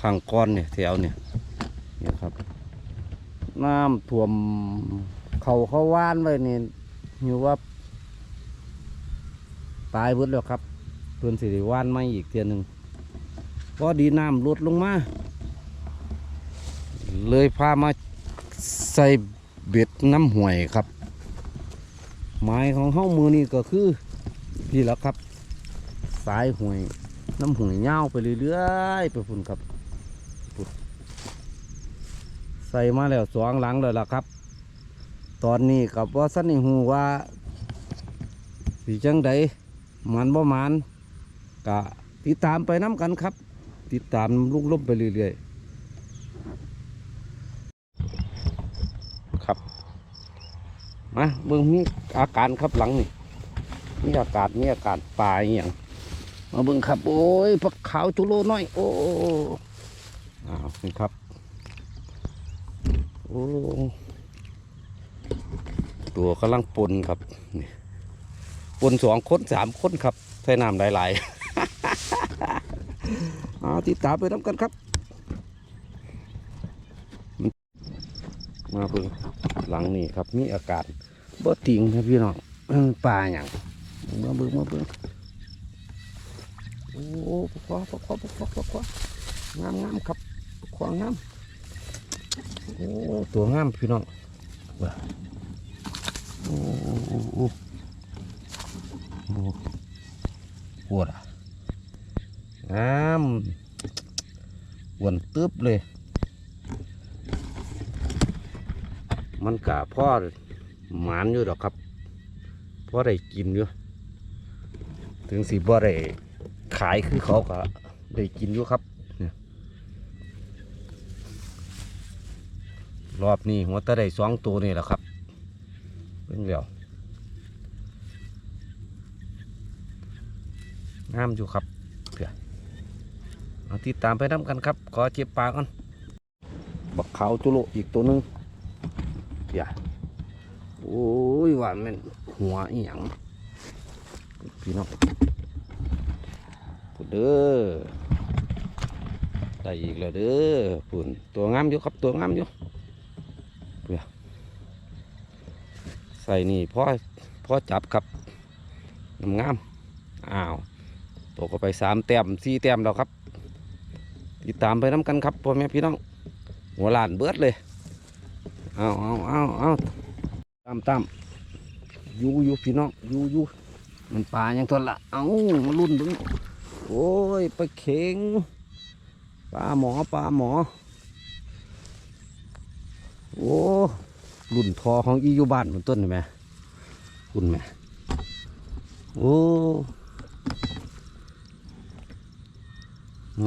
ข้างก้อนเนี่ยแถวเนี่ยเนี่ยครับ น้ำท่วมเขาเขาว่านไว้นี่อยู่ว่า ตายเบิดแล้วครับเพื่อนสิริว่านไม่อีกเทียหนึ่งพอดีน้ำลดลงมา เลยพามาใส่เบ็ดน้ำห่วยครับหมายของเฮ้ามือนี่ก็คือพี่แล้วครับ สายห่วย น้ำห่วยยาไปเรื่อยๆไปพุ่นครับ ใส่มาแล้วสองหลังเลยล่ะครับ ตอนนี้กับว่าสันนิหูว่าสีจังใดมันบ่มันกะติดตามไปน้ำกันครับ ติดตามลุกล้มไปเรื่อยๆครับมาเบิ่งมีอาการครับหลังนี่มีอากาศมีอากาศป่าอย่างมาเบิ่งครับ โอ้ยผักขาวจุโลน้อย โอ้อ้าวนี่ครับ โอ้ตัวกำลังปนครับนี่ปนสองคนสามคนครับใส่น้ำหลายๆเอาติดตามไปน้ำกันครับ มาเบิ่งหลังนี่ครับ มีอากาศบ่ติงครับพี่น้องป่าอย่างมาเบิ่งมาเบิ่งโอ้ปะควาปะควาปะควาปะควางามงามครับปะควางาม โอ้ตัวงามพี่น้องว้าโอ้โอ้โอ้โอ้ปวดอะงามอ้วนตึบเลย มันกะพ่อหมานอยู่ดอกครับพ่อได้กินอยู่ถึงสีบ่ได้ขายคือเขาก็ได้กินอยู่ครับเนี่ย รอบนี้หัวตะได้สองตัวนี่แหละครับเป็นเดียวงามอยู่ครับเผื่อเอาติดตามไปน้ำกันครับ ขอเจ็บปากก่อนบักขาวจุโลอีกตัวนึงอย่าโอ้ยว่ามันหัวอีหยังพี่น้องเด้อได้อีกแล้วเด้อปุ่นตัวงามอยู่ครับตัวงามอยู่ เพื่อใส่นี่พ่อพ่อจับครับงามงามอ้าวตกก็ไปสามแต้มสี่แต้มแล้วครับ ติดตามไปน้ำกันครับพ่อแม่พี่น้อง หัวหลานเบิดเลยเอาเอาเอาเอาตามตามยูยูพี่น้องยูยูมันปลาอย่างทนละเอามาลุ่นเบึงโอ้ยไปลาเข็งปลาหมอปลาหมอ โอ้รุ่นทอของอีอยู่บ้านบนต้นเห็นไหมคุณแม่โอ้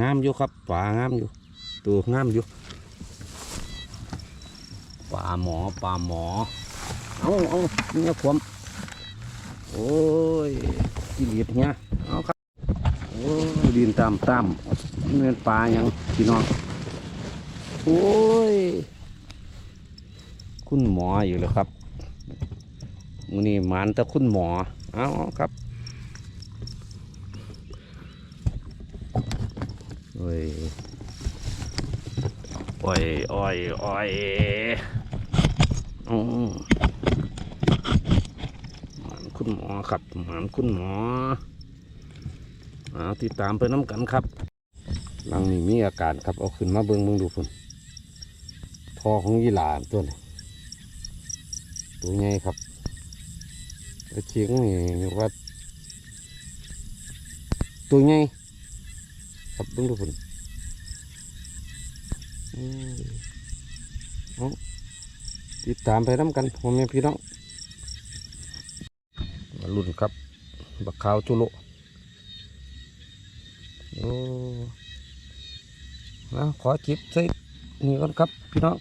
งามอยู่ครับปลางามอยู่ตัวงามอยู่ปลาหมอปลาหมอเอาเอาเนี่ยควมโอ้ยกิเลสเนี่ยเอาครับโอ้ยดินตามตามนี่เป็นปลาอย่างพี่น้องโอ้ย คุณหมออยู่เลยครับมือนี้หมันต่คุณหมอเอาครับโอ้ยโอ้ยโอ้ยโอ้ยอืมหมานคุณหมอครับหมานคุณหมอเอาติดตามไปน้ำกันครับหลังนี้มีอาการครับเอาขึ้นมาเบิ้งเบิ้งดูพุ่นพอของยีหลานตัวนี้ ตัวใหญ่ครับไอ้เชียงนี่เรียกว่า ตัวใหญ่ครับเบิ้งดูพุ่นอืมเอาติดตามไปน้ำกันพ่อแม่พี่น้องมาลุ่นครับ บักขาวจุโลโอ้นะขอจิบใส่นี่ก่อนครับ พี่น้อง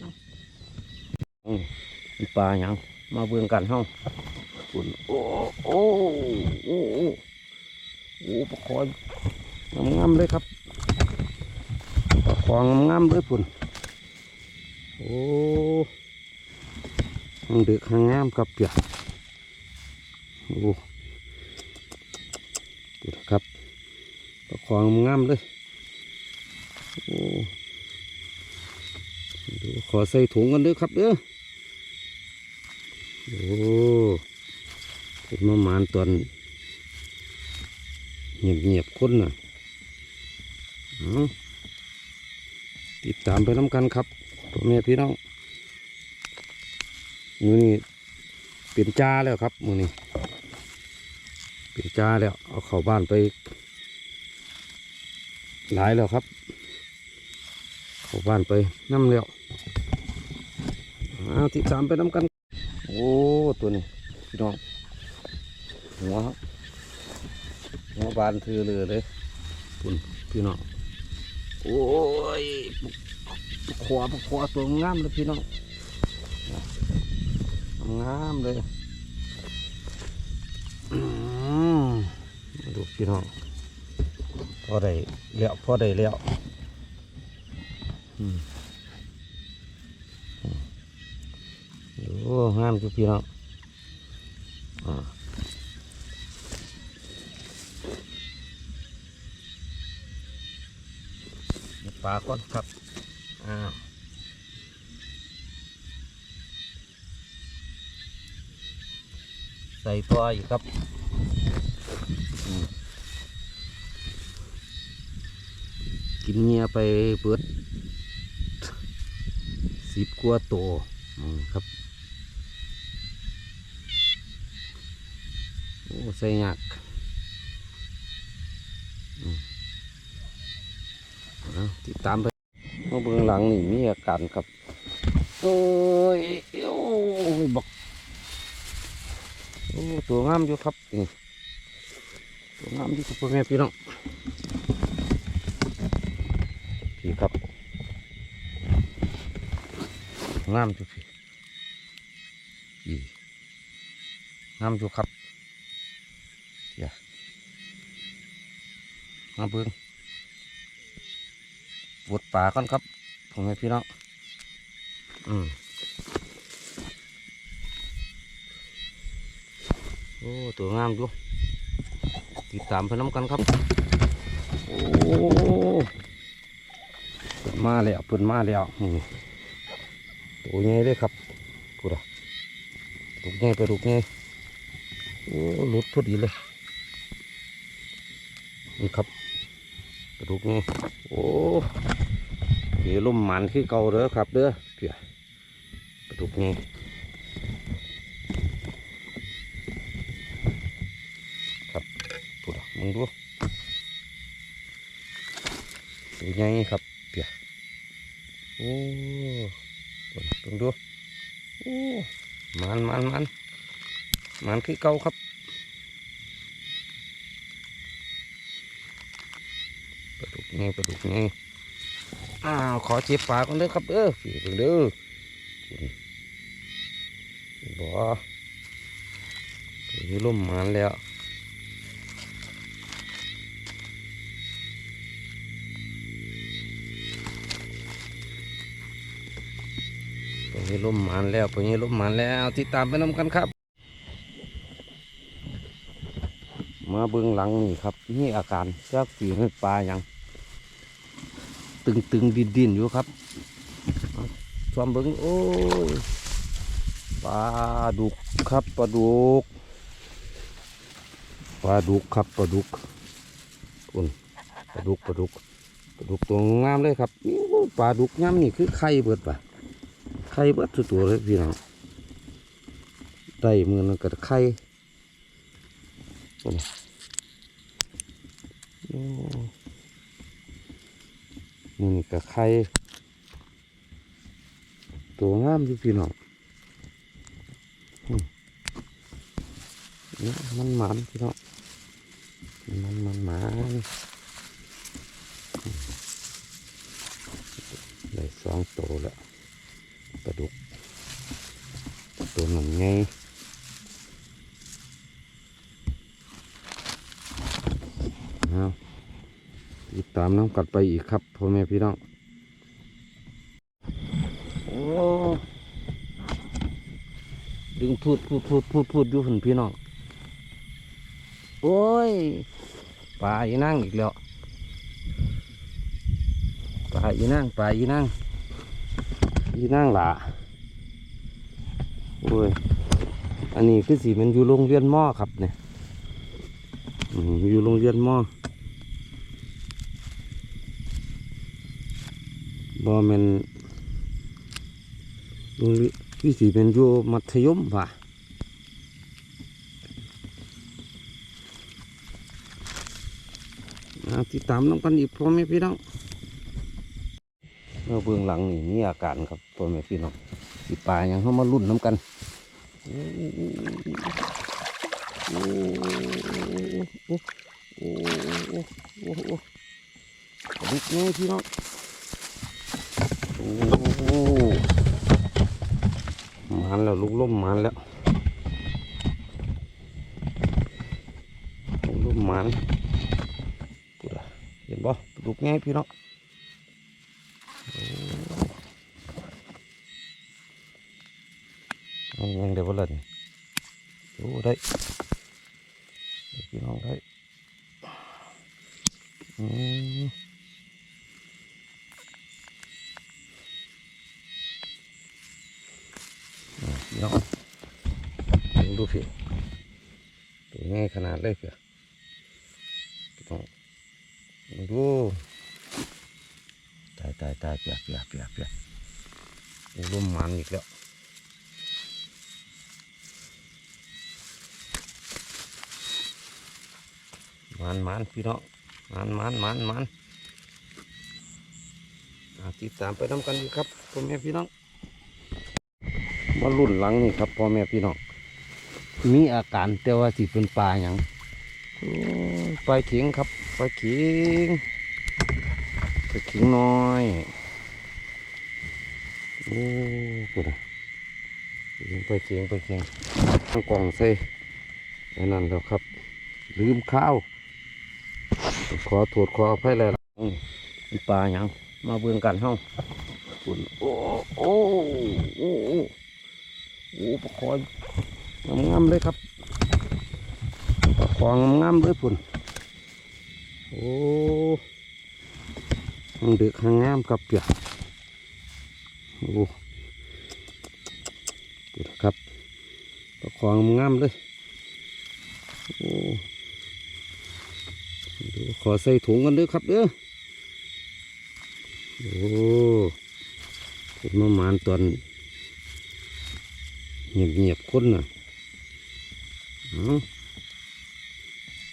อืมมีปลาหยัง มาเบืองกันห้องคุณโอ้โอ้โอ้โอ้โอ้ปลาคอยงามๆเลยครับปลาคองงามๆเลยพุ่นโอ้หางดึกหางงามครับเปียกโอ้ดูนะครับประคองงามเลยโอ้ดูขอใส่ถุงกันด้อครับเด้อ โอ้เป็นมะมานตอนเงียบเงียบคนน่ะเอติดตามไปน้ำกันครับพ่อแม่พี่น้องมือนี้เป็นจ้าแล้วครับมือนี้เป็นจ้าแล้ว เอาเข้าบ้านไป หลายแล้วครับ เข้าบ้านไปน้ำแล้วเอาติดตามไปน้ำกัน โอ้ตัวนี้พี่น้องหัวหัวบานถือเลยเลยคุณพี่น้องโอ้ยขวาขวาตัวงามเลยพี่น้องงามเลยอืมมาดูพี่น้องพอได้แล้วพอได้แล้วอืมโอ้งามจุพี่น้องปลาก่อนครับ อ้าวใส่ตัวอีกครับกินเงียไปเบิดสิบกว่าตัวครับ โอ้ ใส่ยากติดตามไปมาเบื้องหลังนี่มีอาการครับโอ้ยโอ้ยบอกโอ้ตัวงามอยู่ครับนี่ตัวงามอยู่ครับพ่อแม่พี่น้องพี่ครับงามจุพี่งามจุครับอย่า มาเบิ้งปวดป่าก่อนครับผมให้พี่น้องอืมโอ้ตัวงามอยู่ติดตามไปน้ำกันครับ โอ้เปิดมาแล้วเปิดมาแล้วนี่ตัวใหญ่เลยครับกูดะลูกใหญ่ไปลูกใหญ่โอ้หลุดพอดีเลยนี่ครับ กระดูกใหญ่โอ้เดี๋ยวลมหมันขึ้เก่าเด้อครับเด้อเพียกระดูกใหญ่ครับกูดมึงดูตัวใหญ่ครับโอ้เบิ่งเบิ่งดูโอ้มันมันมันมันคือเก่าครับ ปลาดุกไงปลาดุกไงอ้าวขอเจ็บปากกันเด้อครับเด้อพี่เบิ่งเด้อบ่มีลมมันแล้วไปให้ลมมันแล้วไปให้ลมมันแล้วติดตามไปนำกันครับ มาเบื้องหลังนี่ครับนี่อาการเจ้าฝีให้ปลาอย่าง ตึงตึงดินดินๆอยู่ครับเอามเบิ้งโอ้ยปลาดุกครับปลาดุกปลาดุกครับปลาดุกคุณปลาดุกปลาดุกปลาดุกตัวงามเลยครับปลาดุกงามนี่คือไข่เบิดปะไข่เบิดทุกตัวเลยพี่น้องได้มือนึงก็ไข่โอ้ นี่โอ้มือนี่ก็ไข่ตัวงามอยู่พี่น้องนี่มันหมันพี่น้องมันมันหมันได้สองตัวแล้วปลาดุกตัวหนุ่มไงเอา ติดตามน้ำกัดไปอีกครับพ่อแม่พี่น้องโอ้ดึงพูดพูดพูดพูดพูดอยู่หุ่นพี่น้อง โอ้ยปลาอีนั่งอีกแล้วปลาอีนั่งปลาอีนั่งอีนั่งหล่ะโอ้ยอันนี้คือสีมันอยู่โรงเรียนหม้อครับเนี่ยอืมอยู่โรงเรียนหม้อ บอแมันโรงเรียนคือสีเป็นอยู่มัธยมป่ะอ่าติดตามน้องกันอีกพ่อแม่พี่น้องเมื่อเบื้องหลังนี่มีอาการครับพ่อแม่พี่น้องสิปลายังเข้ามาลุ่นน้ำกันโอ้โอ้โอ้โอ้โอ้โอ้โอ้ดิกแน่พี่น้องโอ้ มันแล้วลูกล่มมันแล้วลูกล่มมันพูดอเห็นบ่ลูกง่ายพี่น้องยังเดี๋ยวบ่เล่นโอ้ได้ได้พี่น้องได้อืม อะพี่น้องดูดูพี่ตัวง่ายขนาดเลยเพื่อพี่น้องดูตายตายตายเปียกเปียกเปียกเปียกร่มมันอีกแล้วมันมันพี่น้องมันมันมันมันอ่าติดตามไปน้ำกันดีครับพ่อแม่พี่น้อง มารุ่นหลังนี่ครับพ่อแม่พี่น้องมีอาการแต่ว่าสิเป็นปลาอย่างปลาเข็งครับปลาเข็งปลาเข็งน้อยโอ้ปวดปลาเข็งปลาเข็งตั้งกล่องใส่ไอ้นั่นแล้วครับ ลืมข้าว ขอโทษขออภัยเลยล่ะอืมเป็นปลาหยังมาเบิ่งกันเฮาคุณโอ้โอ้โอ้ โอ้ปลาคอยงามๆเลยครับปลาคองงามๆเลยพุ่นโอ้หางดึกหางงามครับเปียกโอ้ดูนะครับปลาคองงามๆเลยโอ้ดูขอใส่ถุงกันด้อครับเด้อโอ้เป็นมะมานตอน เงียบเงียบๆคนน่ะ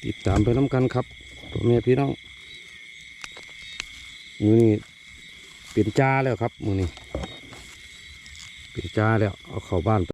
ติดตามไปน้ำกันครับพ่อแม่พี่น้องมือนี่เป็นจ้าแล้วครับมือนี่เป็นจ้าแล้วเอาเข้าบ้าน